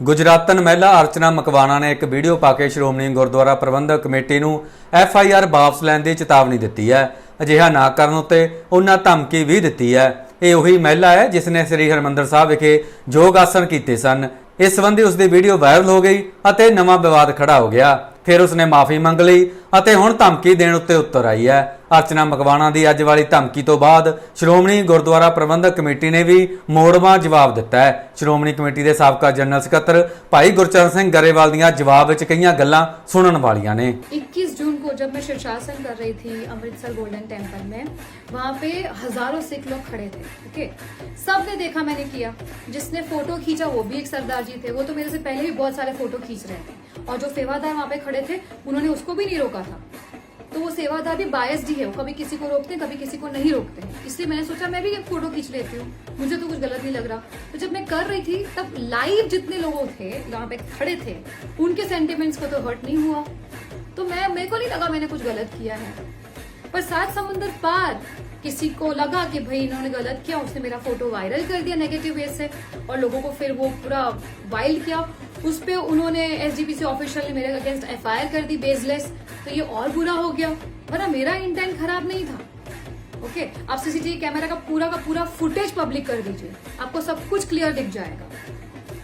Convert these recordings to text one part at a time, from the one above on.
ਗੁਜਰਾਤਨ ਮਹਿਲਾ ਅਰਚਨਾ ਮਕਵਾਣਾ ਨੇ ਇੱਕ ਵੀਡੀਓ ਪਾ ਕੇ ਸ਼੍ਰੋਮਣੀ ਗੁਰਦੁਆਰਾ ਪ੍ਰਬੰਧਕ ਕਮੇਟੀ ਨੂੰ ਐਫ ਆਈ ਆਰ ਵਾਪਸ ਲੈਣ ਦੀ ਚੇਤਾਵਨੀ ਦਿੱਤੀ ਹੈ। ਅਜਿਹਾ ਨਾ ਕਰਨ ਉੱਤੇ ਉਹਨਾਂ ਧਮਕੀ ਵੀ ਦਿੱਤੀ ਹੈ। ਇਹ ਉਹੀ ਮਹਿਲਾ ਹੈ ਜਿਸ ਨੇ ਸ੍ਰੀ ਹਰਮੰਦਰ ਸਾਹਿਬ ਵਿਖੇ ਯੋਗ ਆਸਣ ਕੀਤੇ ਸਨ। ਇਸ ਸੰਬੰਧੀ ਉਸ ਦੀ ਵੀਡੀਓ ਵਾਇਰਲ ਹੋ ਗਈ ਅਤੇ ਨਵਾਂ ਵਿਵਾਦ ਖੜਾ ਹੋ ਗਿਆ। ਫਿਰ ਉਸਨੇ ਮਾਫੀ ਮੰਗ ਲਈ ਅਤੇ ਹੁਣ ਧਮਕੀ ਦੇਣ ਉੱਤੇ ਉੱਤਰ ਆਈ ਹੈ ਅਰਚਨਾ ਮਕਵਾਣਾ ਦੀ ਅੱਜ ਵਾਲੀ ਧਮਕੀ ਤੋਂ ਬਾਅਦ ਸ਼੍ਰੋਮਣੀ ਗੁਰਦੁਆਰਾ ਪ੍ਰਬੰਧਕ ਕਮੇਟੀ ਨੇ ਵੀ ਮੋੜਵਾਂ ਜਵਾਬ ਦਿੱਤਾ ਹੈ ਸ਼੍ਰੋਮਣੀ ਕਮੇਟੀ ਦੇ ਸਾਬਕਾ ਜਨਰਲ ਸਕੱਤਰ ਭਾਈ ਗੁਰਚਰਨ ਸਿੰਘ ਗਰੇਵਾਲ ਦੀਆਂ ਜਵਾਬ ਵਿੱਚ ਕਈਆਂ ਗੱਲਾਂ ਸੁਣਨ ਵਾਲੀਆਂ ਨੇ 21 जून को जब मैं शीर्षासन कर रही थी अमृतसर गोल्डन टेम्पल में वहां पे हजारों सिख लोग खड़े थे ओके सबने देखा मैंने किया जिसने फोटो खींचा वो भी एक सरदार जी थे वो तो मेरे से पहले भी बहुत सारे फोटो खींच रहे थे और जो सेवादार वहाँ पे खड़े थे, उन्होंने उसको भी नहीं रोका था। तो वो सेवादार भी बायस्ड ही है, वो कभी किसी को रोकते हैं, कभी किसी को नहीं रोकते हैं। इसलिए मैंने सोचा, मैं भी एक फ़ोटो खींच लेती हूँ। मुझे तो कुछ गलत नहीं लग रहा। तो जब मैं कर रही थी, तब लाइव जितने लोग थे वहाँ पे खड़े थे, उनके सेंटिमेंट्स को तो हर्ट नहीं हुआ। तो मैं, मेरे को नहीं लगा मैंने कुछ गलत किया है। पर सात समुंदर पार किसी को लगा कि भाई इन्होंने गलत किया, उसने मेरा फ़ोटो वायरल कर दिया नेगेटिव वे से, और लोगों को फिर वो पूरा वाइल्ड किया। उस पर उन्होंने एसडीपीसी ऑफिशियल ने मेरे अगेंस्ट एफआईआर कर दी बेसलेस तो ये और बुरा हो गया। वरना मेरा इंटेंट खराब नहीं था। ओके आप सीसीटीवी कैमरा का पूरा का पूरा फुटेज पब्लिक कर दीजिए। आपको सब कुछ क्लियर दिख जाएगा।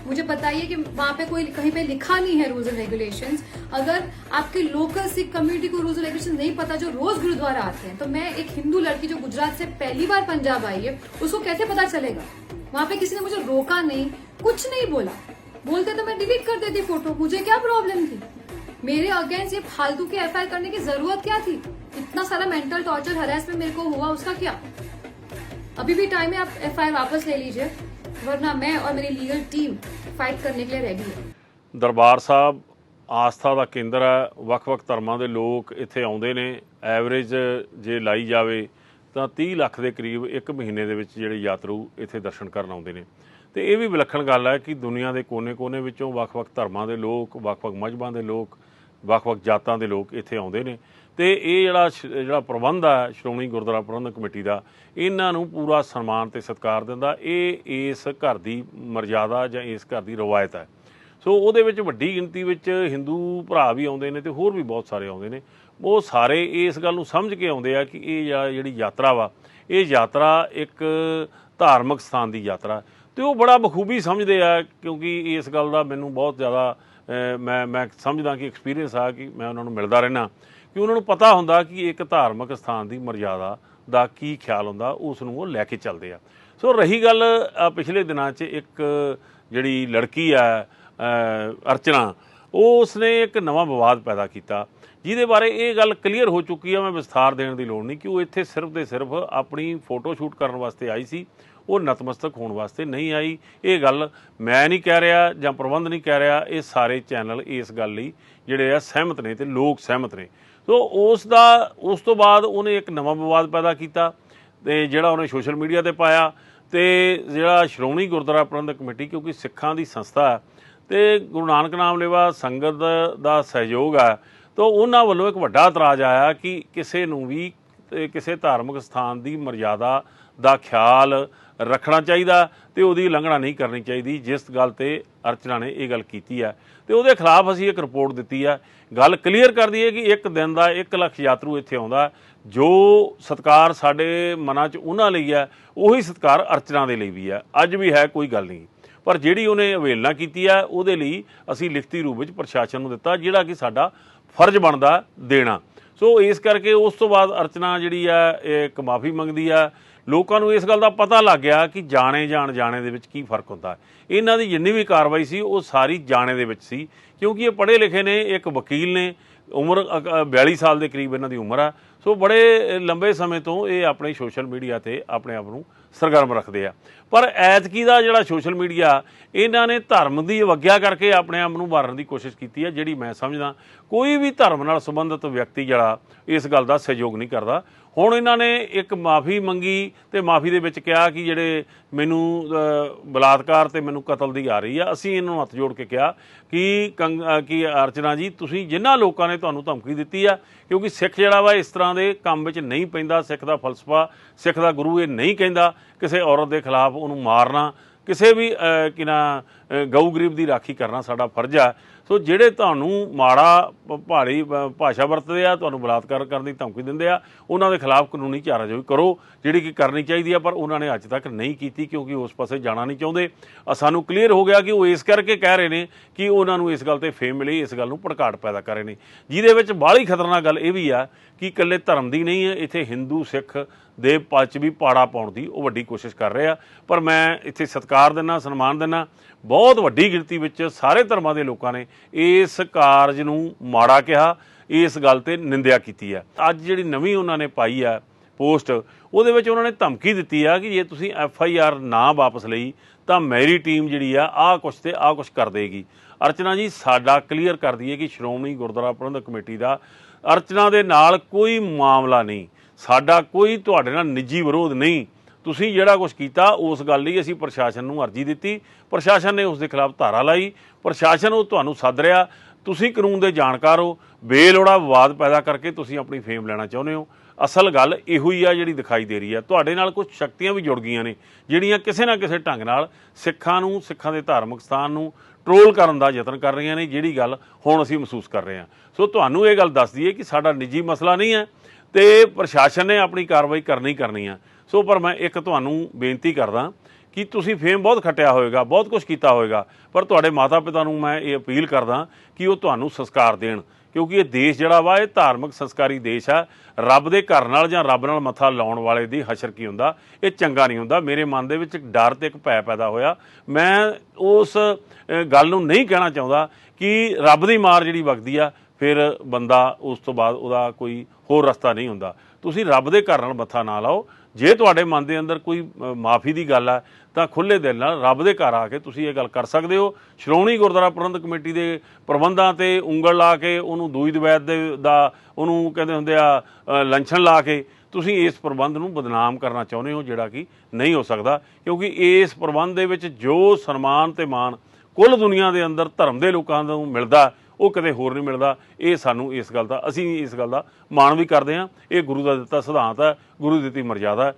मुझे बताइए कि वहाँ पे कोई कहीं पे लिखा नहीं है रूल्स एंड रेगुलेशंस अगर आपके लोकल सिख कम्युनिटी को रूल्स एंड रेगुलेशन नहीं पता जो रोज गुरुद्वारा आते हैं तो मैं एक हिंदू लड़की जो गुजरात से पहली बार पंजाब आई है, उसको कैसे पता चलेगा? वहाँ पे किसी ने मुझे रोका नहीं, कुछ नहीं बोला। बोलते तो मैं डिलीट कर देती फोटो मुझे क्या प्रॉब्लम थी मेरे अगेंस्ट ये फालतू के एफ करने की जरूरत क्या थी इतना सारा मेंटल टॉर्चर हरेसमेंट मेरे को हुआ उसका क्या अभी भी टाइम है आप एफ वापस ले लीजिए वरना मैं और मेरी लीगल टीम फाइट करने के लिए रेडी है ਦਰਬਾਰ ਸਾਹਿਬ ਆਸਥਾ ਦਾ ਕੇਂਦਰ ਹੈ ਵੱਖ-ਵੱਖ ਧਰਮਾਂ ਦੇ ਲੋਕ ਇੱਥੇ ਆਉਂਦੇ ਨੇ ਐਵਰੇਜ ਜੇ ਲਾਈ ਜਾਵੇ ਤਾਂ 30 ਲੱਖ ਦੇ ਕਰੀਬ ਇੱਕ ਮਹੀਨੇ ਦੇ ਵਿੱਚ ਜਿਹੜੇ ਯਾਤਰੂ ਇੱਥੇ ਦਰਸ਼ਨ ਕਰਨ ਆਉਂਦੇ ਨੇ ਤੇ ਇਹ ਵੀ ਵਿਲੱਖਣ ਗੱਲ ਹੈ ਕਿ ਦੁਨੀਆ ਦੇ ਕੋਨੇ-ਕੋਨੇ ਵਿੱਚੋਂ ਵੱਖ-ਵੱਖ ਧਰਮਾਂ ਦੇ ਲੋਕ, ਵੱਖ-ਵੱਖ ਮਜ਼ਹਬਾਂ ਦੇ ਲੋਕ, ਵੱਖ-ਵੱਖ ਜਾਤਾਂ ਦੇ ਲੋਕ ਇੱਥੇ ਆਉਂਦੇ ਨੇ। ਤੇ ਇਹ ਜਿਹੜਾ ਸ਼- ਜਿਹੜਾ ਪ੍ਰਬੰਧ ਆ ਸ਼੍ਰੋਮਣੀ ਗੁਰਦੁਆਰਾ ਪ੍ਰਬੰਧਕ ਕਮੇਟੀ ਦਾ, ਇਹਨਾਂ ਨੂੰ ਪੂਰਾ ਸਨਮਾਨ ਤੇ ਸਤਿਕਾਰ ਦਿੰਦਾ। ਇਹ ਇਸ ਘਰ ਦੀ ਮਰਜ਼ਾਦਾ ਜਾਂ ਇਸ ਘਰ ਦੀ ਰਵਾਇਤ ਹੈ। ਸੋ ਉਹਦੇ ਵਿੱਚ ਵੱਡੀ ਗਿਣਤੀ ਵਿੱਚ ਹਿੰਦੂ ਭਰਾ ਵੀ ਆਉਂਦੇ ਨੇ ਤੇ ਹੋਰ ਵੀ ਬਹੁਤ ਸਾਰੇ ਆਉਂਦੇ ਨੇ। ਉਹ ਸਾਰੇ ਇਸ ਗੱਲ ਨੂੰ ਸਮਝ ਕੇ ਆਉਂਦੇ ਆ ਕਿ ਇਹ ਜਿਹੜੀ ਯਾਤਰਾ ਵਾ, ਇਹ ਯਾਤਰਾ ਇੱਕ ਧਾਰਮਿਕ ਸਥਾਨ ਦੀ ਯਾਤਰਾ। ਤੇ ਉਹ ਬੜਾ ਬਖੂਬੀ ਸਮਝਦੇ ਆ, ਕਿਉਂਕਿ ਇਸ ਗੱਲ ਦਾ ਮੈਨੂੰ ਬਹੁਤ ਜ਼ਿਆਦਾ ਮੈਂ ਮੈਂ ਸਮਝਦਾ ਕਿ ਐਕਸਪੀਰੀਅੰਸ ਆ ਕਿ ਮੈਂ ਉਹਨਾਂ ਨੂੰ ਮਿਲਦਾ ਰਹਿਣਾ ਕਿ ਉਹਨਾਂ ਨੂੰ ਪਤਾ ਹੁੰਦਾ ਕਿ ਇੱਕ ਧਾਰਮਿਕ ਸਥਾਨ ਦੀ ਮਰਜ਼ਾਦਾ ਦਾ ਕੀ ਖਿਆਲ ਹੁੰਦਾ, ਉਸ ਨੂੰ ਉਹ ਲੈ ਕੇ ਚੱਲਦੇ ਆ। ਸੋ ਰਹੀ ਗੱਲ ਪਿਛਲੇ ਦਿਨਾਂ 'ਚ ਇੱਕ ਜਿਹੜੀ ਲੜਕੀ ਆ ਅਰਚਨਾ, ਉਹ ਉਸਨੇ ਇੱਕ ਨਵਾਂ ਵਿਵਾਦ ਪੈਦਾ ਕੀਤਾ, ਜਿਹਦੇ ਬਾਰੇ ਇਹ ਗੱਲ ਕਲੀਅਰ ਹੋ ਚੁੱਕੀ ਆ, ਮੈਂ ਵਿਸਥਾਰ ਦੇਣ ਦੀ ਲੋੜ ਨਹੀਂ, ਕਿ ਉਹ ਇੱਥੇ ਸਿਰਫ ਤੇ ਸਿਰਫ ਆਪਣੀ ਫੋਟੋ ਸ਼ੂਟ ਕਰਨ ਵਾਸਤੇ ਆਈ ਸੀ। ਉਹ ਨਤਮਸਤਕ ਹੋਣ ਵਾਸਤੇ ਨਹੀਂ ਆਈ। ਇਹ ਗੱਲ ਮੈਂ ਨਹੀਂ ਕਹਿ ਰਿਹਾ ਜਾਂ ਪ੍ਰਬੰਧ ਨਹੀਂ ਕਹਿ ਰਿਹਾ, ਇਹ ਸਾਰੇ ਚੈਨਲ ਇਸ ਗੱਲ ਲਈ ਜਿਹੜੇ ਆ ਸਹਿਮਤ ਨੇ ਤੇ ਲੋਕ ਸਹਿਮਤ ਨੇ। ਸੋ ਉਸ ਦਾ, ਉਸ ਤੋਂ ਬਾਅਦ ਉਹਨੇ ਇੱਕ ਨਵਾਂ ਵਿਵਾਦ ਪੈਦਾ ਕੀਤਾ ਤੇ ਜਿਹੜਾ ਉਹਨੇ ਸੋਸ਼ਲ ਮੀਡੀਆ ਤੇ ਪਾਇਆ ਤੇ ਜਿਹੜਾ ਸ਼੍ਰੋਮਣੀ ਗੁਰਦੁਆਰਾ ਪ੍ਰਬੰਧਕ ਕਮੇਟੀ, ਕਿਉਂਕਿ ਸਿੱਖਾਂ ਦੀ ਸੰਸਥਾ ਹੈ ਤੇ ਗੁਰੂ ਨਾਨਕ ਨਾਮ ਲੇਵਾ ਸੰਗਤ ਦਾ- ਸਹਿਯੋਗ ਹੈ, ਤਾਂ ਉਹਨਾਂ ਵੱਲੋਂ ਇੱਕ ਵੱਡਾ ਇਤਰਾਜ਼ ਆਇਆ ਕਿ ਕਿਸੇ ਨੂੰ ਵੀ ਕਿਸੇ ਧਾਰਮਿਕ ਸਥਾਨ ਦੀ ਮਰਜ਼ਾਦਾ ਦਾ ਖਿਆਲ ਰੱਖਣਾ ਚਾਹੀਦਾ ਤੇ ਉਹਦੀ ਉਲੰਘਣਾ ਨਹੀਂ ਕਰਨੀ ਚਾਹੀਦੀ। ਜਿਸ ਗੱਲ ਤੇ ਅਰਚਨਾ ਨੇ ਇਹ ਗੱਲ ਕੀਤੀ ਹੈ। ਤੇ ਉਹਦੇ ਖਿਲਾਫ ਅਸੀਂ ਇੱਕ ਰਿਪੋਰਟ ਦਿੱਤੀ ਹੈ। ਗੱਲ ਕਲੀਅਰ ਕਰਦੀ ਹੈ ਕਿ ਇੱਕ ਦਿਨ ਦਾ 1 ਲੱਖ ਯਾਤਰੂ ਇੱਥੇ ਆਉਂਦਾ। ਜੋ ਸਤਕਾਰ ਸਾਡੇ ਮਨਾਂ 'ਚ ਉਹਨਾਂ ਲਈ ਹੈ, ਉਹੀ ਸਤਕਾਰ ਅਰਚਨਾ ਦੇ ਲਈ ਵੀ ਹੈ। ਅੱਜ ਵੀ ਹੈ, ਕੋਈ ਗੱਲ ਨਹੀਂ। ਪਰ ਜਿਹੜੀ ਉਹਨੇ ਅਵੇਲਨਾ ਕੀਤੀ ਹੈ, ਉਹਦੇ ਲਈ ਅਸੀਂ ਲਿਖਤੀ ਰੂਪ ਵਿੱਚ ਪ੍ਰਸ਼ਾਸਨ ਨੂੰ ਦਿੱਤਾ, ਜਿਹੜਾ ਕਿ ਸਾਡਾ ਫਰਜ਼ ਬਣਦਾ ਦੇਣਾ। ਸੋ ਇਸ ਕਰਕੇ ਉਸ ਤੋਂ ਬਾਅਦ ਅਰਚਨਾ ਜਿਹੜੀ ਆ ਇਹ ਇੱਕ ਮਾਫੀ ਮੰਗਦੀ ਆ ਲੋਕਾਂ ਨੂੰ ਇਸ ਗੱਲ ਦਾ ਪਤਾ ਲੱਗ ਗਿਆ ਕਿ ਜਾਣੇ ਜਾਣ ਜਾਣੇ ਦੇ ਵਿੱਚ ਕੀ ਫ਼ਰਕ ਹੁੰਦਾ ਹੈ। ਇਹਨਾਂ ਦੀ ਜਿੰਨੀ ਵੀ ਕਾਰਵਾਈ ਸੀ, ਉਹ ਸਾਰੀ ਜਾਣੇ ਦੇ ਵਿੱਚ ਸੀ, ਕਿਉਂਕਿ ਇਹ ਪੜ੍ਹੇ ਲਿਖੇ ਨੇ, ਇੱਕ ਵਕੀਲ ਨੇ, ਉਮਰ ਅ- 42 ਸਾਲ ਦੇ ਕਰੀਬ ਇਹਨਾਂ ਦੀ ਉਮਰ ਆ। ਸੋ ਬੜੇ ਲੰਬੇ ਸਮੇਂ ਤੋਂ ਇਹ ਆਪਣੇ ਸੋਸ਼ਲ ਮੀਡੀਆ ਤੇ ਆਪਣੇ ਆਪ ਨੂੰ ਸਰਗਰਮ ਰੱਖਦੇ ਆ। ਪਰ ਐਤਕੀ ਦਾ ਜਿਹੜਾ ਸੋਸ਼ਲ ਮੀਡੀਆ, ਇਹਨਾਂ ਨੇ ਧਰਮ ਦੀ ਅਵਗਿਆ ਕਰਕੇ ਆਪਣੇ ਆਪ ਨੂੰ ਮਾਰਨ ਦੀ ਕੋਸ਼ਿਸ਼ ਕੀਤੀ ਹੈ ਜਿਹੜੀ ਮੈਂ ਸਮਝਦਾ। ਕੋਈ ਵੀ ਧਰਮ ਨਾਲ ਸੰਬੰਧਿਤ ਵਿਅਕਤੀ ਜਿਹੜਾ ਇਸ ਗੱਲ ਦਾ ਸਹਿਯੋਗ ਨਹੀਂ ਕਰਦਾ। ਹੁਣ ਇਹਨਾਂ ਨੇ ਇੱਕ ਮਾਫੀ ਮੰਗੀ ਤੇ ਮਾਫੀ ਦੇ ਵਿੱਚ ਕਿਹਾ ਕਿ ਜਿਹੜੇ ਮੈਨੂੰ ਬਲਾਤਕਾਰ ਤੇ ਮੈਨੂੰ ਕਤਲ ਦੀ ਆ ਰਹੀ ਆ। ਅਸੀਂ ਇਹਨਾਂ ਨੂੰ ਹੱਥ ਜੋੜ ਕੇ ਕਿਹਾ ਕਿ ਕੰਗ- ਅ, ਕਿ ਅਰਚਨਾ ਜੀ ਤੁਸੀਂ ਜਿਨ੍ਹਾਂ ਲੋਕਾਂ ਨੇ ਤੁਹਾਨੂੰ ਧਮਕੀ ਦਿੱਤੀ ਆ ਕਿਉਂਕਿ ਸਿੱਖ ਜਿਹੜਾ ਵਾ ਇਸ ਤਰ੍ਹਾਂ ਦੇ ਕੰਮ ਵਿੱਚ ਨਹੀਂ ਪੈਂਦਾ ਸਿੱਖ ਦਾ ਫਲਸਫਾ ਸਿੱਖ ਦਾ ਗੁਰੂ ਇਹ ਨਹੀਂ ਕਹਿੰਦਾ ਕਿਸੇ ਔਰਤ ਦੇ ਖਿਲਾਫ ਉਹਨੂੰ ਮਾਰਨਾ ਕਿਸੇ ਵੀ ਅਹ, ਕਿ ਨਾ ਗਊ ਗਰੀਬ ਦੀ ਰਾਖੀ ਕਰਨਾ ਸਾਡਾ ਫਰਜ਼ ਆ। ਸੋ ਜਿਹੜੇ ਤੁਹਾਨੂੰ ਮਾੜਾ ਪ- ਪਹਾੜੀ ਭਾਸ਼ਾ ਵਰਤਦੇ ਆ, ਤੁਹਾਨੂੰ ਬਲਾਤਕਾਰ ਕਰਨ ਦੀ ਧਮਕੀ ਦਿੰਦੇ ਆ, ਉਹਨਾਂ ਦੇ ਖਿਲਾਫ ਕਾਨੂੰਨੀ ਚਾਰਾਜੋਈ ਕਰੋ। ਜਿਹੜੀ ਕਿ ਕਰਨੀ ਚਾਹੀਦੀ ਆ, ਪਰ ਉਹਨਾਂ ਨੇ ਅੱਜ ਤੱਕ ਨਹੀਂ ਕੀਤੀ ਕਿਉਂਕਿ ਉਸ ਪਾਸੇ ਜਾਣਾ ਨਹੀਂ ਚਾਹੁੰਦੇ। ਸਾਨੂੰ ਕਲੀਅਰ ਹੋ ਗਿਆ ਕਿ ਉਹ ਇਸ ਕਰਕੇ ਕਹਿ ਰਹੇ ਨੇ ਕਿ ਉਹਨਾਂ ਨੂੰ ਇਸ ਗੱਲ ਤੇ ਫੇਮ ਮਿਲੀ, ਇਸ ਗੱਲ ਨੂੰ ਭੜਕਾਟ ਪੈਦਾ ਕਰ ਰਹੇ ਨੇ। ਜਿਹਦੇ ਵਿੱਚ ਬਾਹਲੀ ਖਤਰਨਾਕ ਗੱਲ ਇਹ ਵੀ ਆ ਕਿ ਇਕੱਲੇ ਧਰਮ ਦੀ ਨਹੀਂ ਹੈ, ਇੱਥੇ ਹਿੰਦੂ, ਸਿੱਖ ਦੇ ਪੱਚ ਵੀ ਪਾੜਾ ਪਾਉਣ ਦੀ ਉਹ ਵੱਡੀ ਕੋਸ਼ਿਸ਼ ਕਰ ਰਹੇ ਆ। ਪਰ ਮੈਂ ਇੱਥੇ ਸਤਿਕਾਰ ਦਿੰਦਾ ਸਨਮਾਨ ਦਿੰਦਾ ਬਹੁਤ ਵੱਡੀ ਗਿਣਤੀ ਵਿੱਚ ਸਾਰੇ ਧਰਮਾਂ ਦੇ ਲੋਕਾਂ ਨੇ ਇਸ ਕਾਰਜ ਨੂੰ ਮਾੜਾ ਕਿਹਾ, ਇਸ ਗੱਲ ਤੇ ਨਿੰਦਿਆ ਕੀਤੀ ਹੈ ਅੱਜ ਜਿਹੜੀ ਨਵੀਂ ਉਹਨਾਂ ਨੇ ਪਾਈ ਆ ਪੋਸਟ, ਉਹਦੇ ਵਿੱਚ ਉਹਨਾਂ ਨੇ ਧਮਕੀ ਦਿੱਤੀ ਆ ਕਿ ਜੇ ਤੁਸੀਂ ਐਫ ਆਈ ਆਰ ਨਾ ਵਾਪਸ ਲਈ, ਤਾਂ ਮੇਰੀ ਟੀਮ ਜਿਹੜੀ ਆ, ਆਹ ਕੁਛ ਤੇ ਆਹ ਕੁਛ ਕਰ ਦੇਗੀ। ਅਰਚਨਾ ਜੀ, ਸਾਡਾ ਕਲੀਅਰ ਕਰ ਦਈਏ ਕਿ ਸ਼੍ਰੋਮਣੀ ਗੁਰਦੁਆਰਾ ਪ੍ਰਬੰਧਕ ਕਮੇਟੀ ਦਾ ਅਰਚਨਾ ਦੇ ਨਾਲ ਕੋਈ ਮਾਮਲਾ ਨਹੀਂ। ਸਾਡਾ ਕੋਈ ਤੁਹਾਡੇ ਨਾਲ ਨਿੱਜੀ ਵਿਰੋਧ ਨਹੀਂ। ਤੁਸੀਂ ਜਿਹੜਾ ਕੁਝ ਕੀਤਾ, ਉਸ ਗੱਲ ਲਈ ਅਸੀਂ ਪ੍ਰਸ਼ਾਸਨ ਨੂੰ ਅਰਜ਼ੀ ਦਿੱਤੀ। ਪ੍ਰਸ਼ਾਸਨ ਨੇ ਉਸ ਦੇ ਖਿਲਾਫ ਧਾਰਾ ਲਾਈ। ਪ੍ਰਸ਼ਾਸਨ ਉਹ ਤੁਹਾਨੂੰ ਸੱਦ ਰਿਹਾ। ਤੁਸੀਂ ਕਾਨੂੰਨ ਦੇ ਜਾਣਕਾਰ ਹੋ। ਬੇਲੋੜਾ ਵਿਵਾਦ ਪੈਦਾ ਕਰਕੇ ਤੁਸੀਂ ਆਪਣੀ ਫੇਮ ਲੈਣਾ ਚਾਹੁੰਦੇ ਹੋ। ਅਸਲ ਗੱਲ ਇਹੋ ਹੀ ਆ ਜਿਹੜੀ ਦਿਖਾਈ ਦੇ ਰਹੀ ਆ। ਤੁਹਾਡੇ ਨਾਲ ਕੁਝ ਸ਼ਕਤੀਆਂ ਵੀ ਜੁੜ ਗਈਆਂ ਨੇ, ਜਿਹੜੀਆਂ ਕਿਸੇ ਨਾ ਕਿਸੇ ਢੰਗ ਨਾਲ ਸਿੱਖਾਂ ਨੂੰ, ਸਿੱਖਾਂ ਦੇ ਧਾਰਮਿਕ ਸਥਾਨ ਨੂੰ ਟਰੋਲ ਕਰਨ ਦਾ ਯਤਨ ਕਰ ਰਹੀਆਂ ਨੇ, ਜਿਹੜੀ ਗੱਲ ਹੁਣ ਅਸੀਂ ਮਹਿਸੂਸ ਕਰ ਰਹੇ ਹਾਂ। ਸੋ ਤੁਹਾਨੂੰ ਇਹ ਗੱਲ ਦੱਸ ਦਈਏ ਕਿ ਸਾਡਾ ਨਿੱਜੀ ਮਸਲਾ ਨਹੀਂ ਹੈ। ਤੇ ਪ੍ਰਸ਼ਾਸਨ ਨੇ ਆਪਣੀ ਕਾਰਵਾਈ ਕਰਨੀ ਕਰਨੀ ਆ। ਸੋ ਪਰ ਮੈਂ ਇੱਕ ਤੁਹਾਨੂੰ ਬੇਨਤੀ ਕਰਦਾ ਕਿ ਤੁਸੀਂ ਫੇਮ ਬਹੁਤ ਖੱਟਿਆ ਹੋਵੇਗਾ ਬਹੁਤ ਕੁਝ ਕੀਤਾ ਹੋਵੇਗਾ ਪਰ ਤੁਹਾਡੇ ਮਾਤਾ-ਪਿਤਾ ਨੂੰ ਮੈਂ ਇਹ ਅਪੀਲ ਕਰਦਾ ਕਿ ਉਹ ਤੁਹਾਨੂੰ ਸੰਸਕਾਰ ਦੇਣ, ਕਿਉਂਕਿ ਇਹ ਦੇਸ਼ ਜਿਹੜਾ ਵਾ, ਇਹ ਧਾਰਮਿਕ ਸੰਸਕਾਰੀ ਦੇਸ਼ ਆ। ਰੱਬ ਦੇ ਘਰ ਨਾਲ ਜਾਂ ਰੱਬ ਨਾਲ ਮੱਥਾ ਲਾਉਣ ਵਾਲੇ ਦੀ ਹਸ਼ਰ ਕੀ ਹੁੰਦਾ? ਇਹ ਚੰਗਾ ਨਹੀਂ ਹੁੰਦਾ। ਮੇਰੇ ਮਨ ਦੇ ਵਿੱਚ ਇੱਕ ਡਰ ਤੇ ਇੱਕ ਭੈ ਪੈਦਾ ਹੋਇਆ। ਮੈਂ ਉਸ ਗੱਲ ਨੂੰ ਨਹੀਂ ਕਹਿਣਾ ਚਾਹੁੰਦਾ ਕਿ ਰੱਬ ਦੀ ਮਾਰ ਜਿਹੜੀ ਵਗਦੀ ਆ ਫਿਰ ਬੰਦਾ ਉਸ ਤੋਂ ਬਾਅਦ ਉਹਦਾ ਕੋਈ ਹੋਰ ਰਸਤਾ ਨਹੀਂ ਹੁੰਦਾ। ਤੁਸੀਂ ਰੱਬ ਦੇ ਘਰ ਨਾਲ ਮੱਥਾ ਨਾ ਲਾਓ। ਜੇ ਤੁਹਾਡੇ ਮਨ ਦੇ ਅੰਦਰ ਕੋਈ ਮਾਫੀ ਦੀ ਗੱਲ ਆ, ਤਾਂ ਖੁੱਲੇ ਦਿਲ ਨਾਲ ਰੱਬ ਦੇ ਘਰ ਆ ਕੇ ਤੁਸੀਂ ਇਹ ਗੱਲ ਕਰ ਸਕਦੇ ਹੋ। ਸ਼੍ਰੋਮਣੀ ਗੁਰਦੁਆਰਾ ਪ੍ਰਬੰਧਕ ਕਮੇਟੀ ਦੇ ਪ੍ਰਬੰਧਾਂ ਤੇ ਉਂਗਲ ਲਾ ਕੇ, ਉਹਨੂੰ ਦੂਈ ਦਵੈਤ ਦੇ, ਦਾ, ਉਹਨੂੰ ਕਹਿੰਦੇ ਹੁੰਦੇ ਆ ਲੰਛਣ ਲਾ ਕੇ ਤੁਸੀਂ ਇਸ ਪ੍ਰਬੰਧ ਨੂੰ ਬਦਨਾਮ ਕਰਨਾ ਚਾਹੁੰਦੇ ਹੋ, ਜਿਹੜਾ ਕਿ ਨਹੀਂ ਹੋ ਸਕਦਾ। ਕਿਉਂਕਿ ਇਸ ਪ੍ਰਬੰਧ ਦੇ ਵਿੱਚ ਜੋ ਸਨਮਾਨ ਤੇ ਮਾਣ ਕੁੱਲ ਦੁਨੀਆ ਦੇ ਅੰਦਰ ਧਰਮ ਦੇ ਲੋਕਾਂ ਨੂੰ ਮਿਲਦਾ ਉਹ ਕਦੇ ਹੋਰ ਨਹੀਂ ਮਿਲਦਾ। ਇਹ ਸਾਨੂੰ ਇਸ ਗੱਲ ਦਾ, ਅਸੀਂ ਇਸ ਗੱਲ ਦਾ ਮਾਣ ਵੀ ਕਰਦੇ ਹਾਂ। ਇਹ ਗੁਰੂ ਦਾ ਦਿੱਤਾ ਸਿਧਾਂਤ ਹੈ, ਗੁਰੂ ਦੀ ਦਿੱਤੀ ਮਰਜ਼ਾਦਾ ਹੈ।